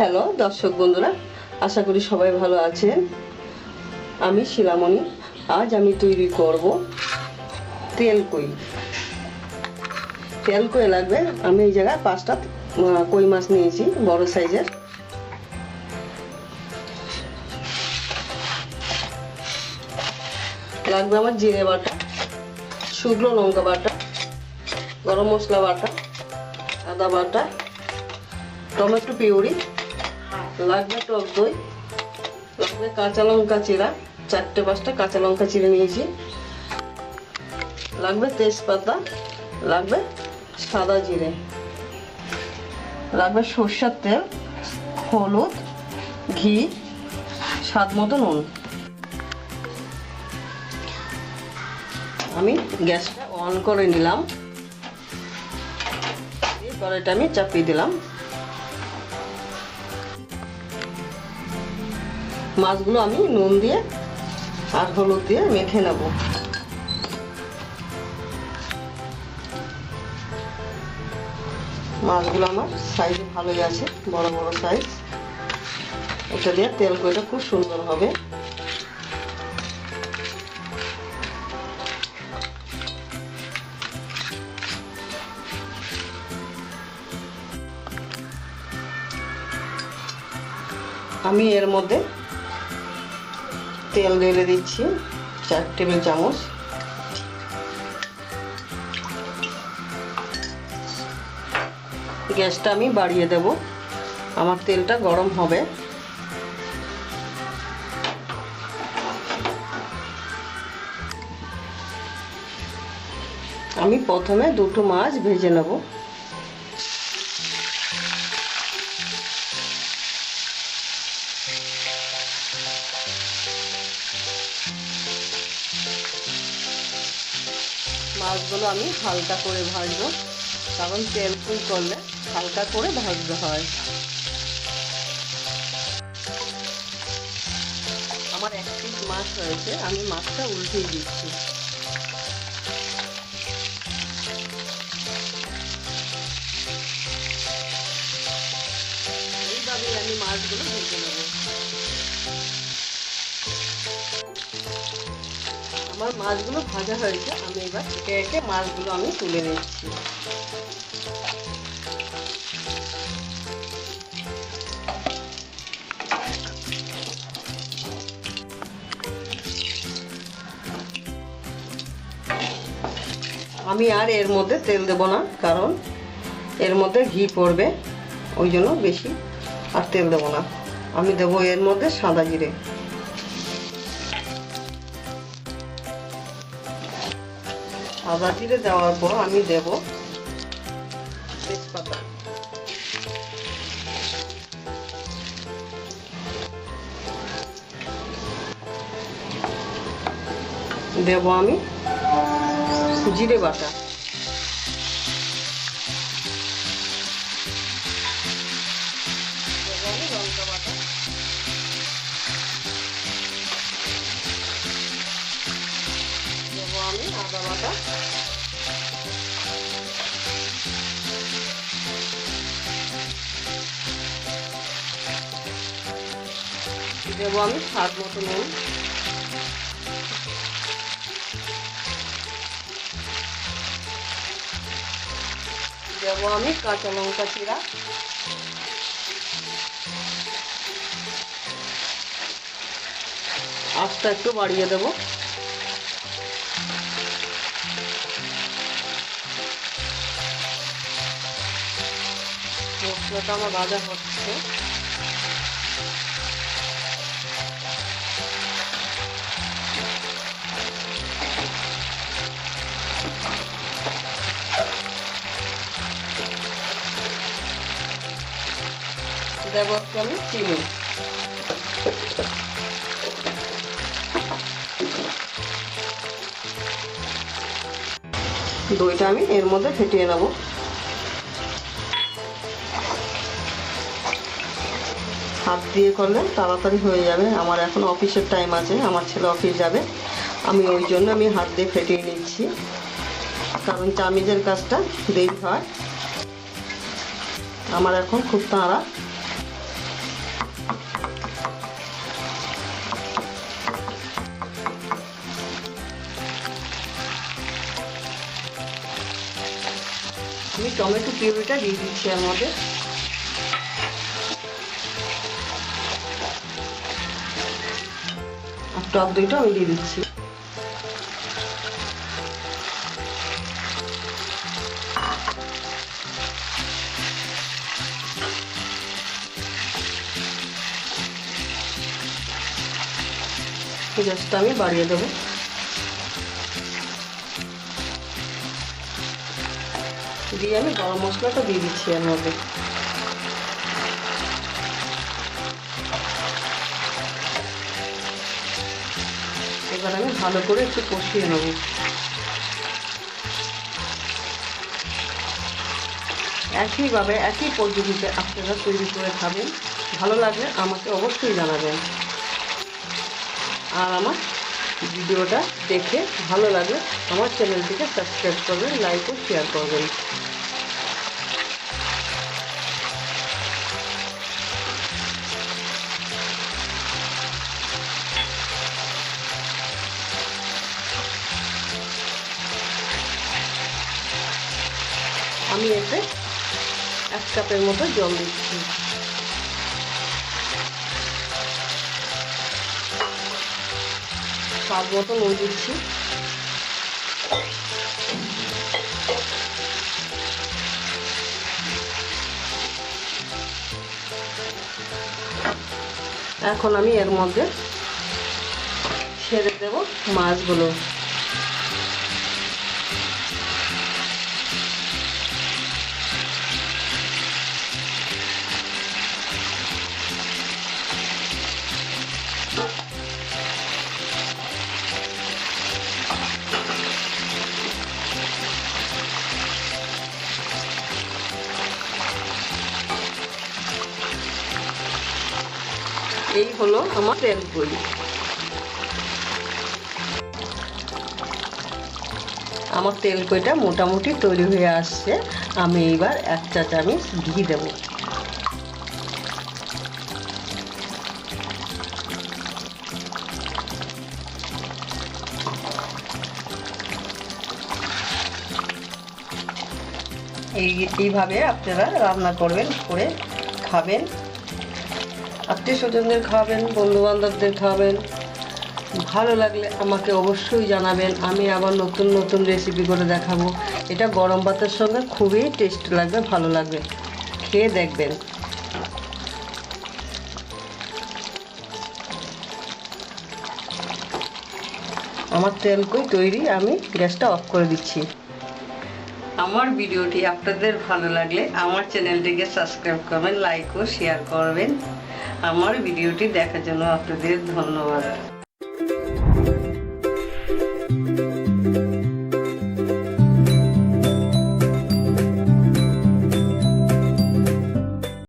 Hello, দর্শক বন্ধুরা, আশা করি সবাই ভালো আছেন। আমি শিলামণি, আজ আমি তৈরি করব তেল কই তেল কই লাগবে, আমি এই জায়গায় পাঁচটা কই মাছ নিয়েছি, বড় সাইজের। লাগবে আমার জিরে বাটা, শুকনো লঙ্কা বাটা, গরম মশলা বাটা, আদা বাটা, টমেটো পিউরি লাগবে টক দই। লাগবে কাঁচা লঙ্কা চিরা, চারটে পাঁচটা কাঁচা লঙ্কা চিড়ে নিয়েছি। লাগবে তেজপাতা, লাগবে সাদা জিরে। লাগবে সর্ষের তেল, হলুদ, ঘি, স্বাদ মতো নুন। আমি গ্যাসটা অন করে নিলাম। কড়াইটা আমি চাপিয়ে দিলাম। মাছগুলো আমি নুন দিয়ে আর হলুদ দিয়ে মেখে নেব। মাছগুলো আমার সাইজে ভালোই আছে, বড় বড় সাইজ এটা দিয়ে তেল কইটা খুব সুন্দর হবে। আমি এর মধ্যে তেল ঢেলে দিচ্ছি, চার টেবিল চামচ। গ্যাসটা আমি বাড়িয়ে দেব। আমার তেলটা গরম হবে। আমি প্রথমে দুটো মাছ ভেজে নেব। মাছগুলো আমি হালকা করে ভাজবো। কারণ তেল ফুল করলে হালকা করে ভাজতে হয়। আমার এক পিস মাছ হয়েছে, আমি মাছটা উল্টিয়ে দিচ্ছি। এইভাবে আমি মাছগুলো ভেজে নেব। আমার মাছগুলো ভাজা হয়েছে, আমি এবার একে একে মাছগুলো আমি তুলে নিচ্ছি। আমি আর এর মধ্যে তেল দেব না, কারণ এর মধ্যে ঘি পড়বে, ওই জন্য বেশি আর তেল দেব না। আমি দেবো এর মধ্যে সাদা জিরে। সাদা জিরে দেওয়ার পর আমি দেব তেজপাতা। দেব আমি জিরে বাটা। বাটা দেবো আমি স্বাদ মতো নুন। দেবো আমি কাঁচা লঙ্কা চিরা আস্তে একটু বাড়িয়ে দেবো। মশলাটা আমার ভাজা হচ্ছে। দেবো একটু আমি চিনি। দইটা আমি এর মধ্যে ফেটিয়ে নেব। হাত দিয়ে করলে তাড়াতাড়ি হয়ে যাবে। আমার এখন অফিসের টাইম আছে, আমার ছেলে অফিস যাবে। আমি ওই জন্য আমি হাত দিয়ে ফেটিয়ে নিচ্ছি। কারণ চামিজের কাজটা দেরি হয়। আমার এখন খুব তাড়া। আমি টমেটো পিউরিটা দিয়ে দিচ্ছি আমাদের। আর টক দইটা আমি দিয়ে দিচ্ছি। গ্যাসটা আমি বাড়িয়ে দেবো। দিয়ে আমি গরম মশলাটা দিয়ে দিচ্ছি এর মধ্যে। এবার আমি ভালো করে একটু কষিয়ে নেব। একইভাবে, একই পদ্ধতিতে আপনারা তৈরি করে খাবেন। ভালো লাগলে আমাকে অবশ্যই জানাবেন। আর আমার ভিডিওটা দেখে ভালো লাগলে আমার চ্যানেলটিকে সাবস্ক্রাইব করবেন, লাইক ও শেয়ার করবেন। আমি এতে এক কাপের মতো জল দিচ্ছি। স্বাদ মতো নুন দিচ্ছি। এখন আমি এর মধ্যে ছেড়ে দেব মাছগুলো। এই হলো আমার বই। আমার তেল কইটা মোটামুটি তৈরি হয়ে আসছে। আমি এবার এক চা চামচ ঘি দেব। এই এইভাবে আপনারা রান্না করবেন, করে খাবেন। আত্মীয় স্বজনদের খাওয়াবেন বন্ধু বান্ধবদের খাওয়াবেন। ভালো লাগলে আমাকে অবশ্যই জানাবেন, আমি আবার নতুন নতুন রেসিপি করে দেখাবো। এটা গরম ভাতের সঙ্গে খুবই টেস্ট লাগবে, ভালো লাগবে। খেয়ে দেখবেন। আমার তেলকই তৈরি, আমি গ্যাসটা অফ করে দিচ্ছি। আমার ভিডিওটি আপনাদের ভালো লাগলে আমার চ্যানেলটিকে সাবস্ক্রাইব করবেন লাইক ও শেয়ার করবেন। আমার ভিডিওটি দেখার জন্য আপনাদের ধন্যবাদ।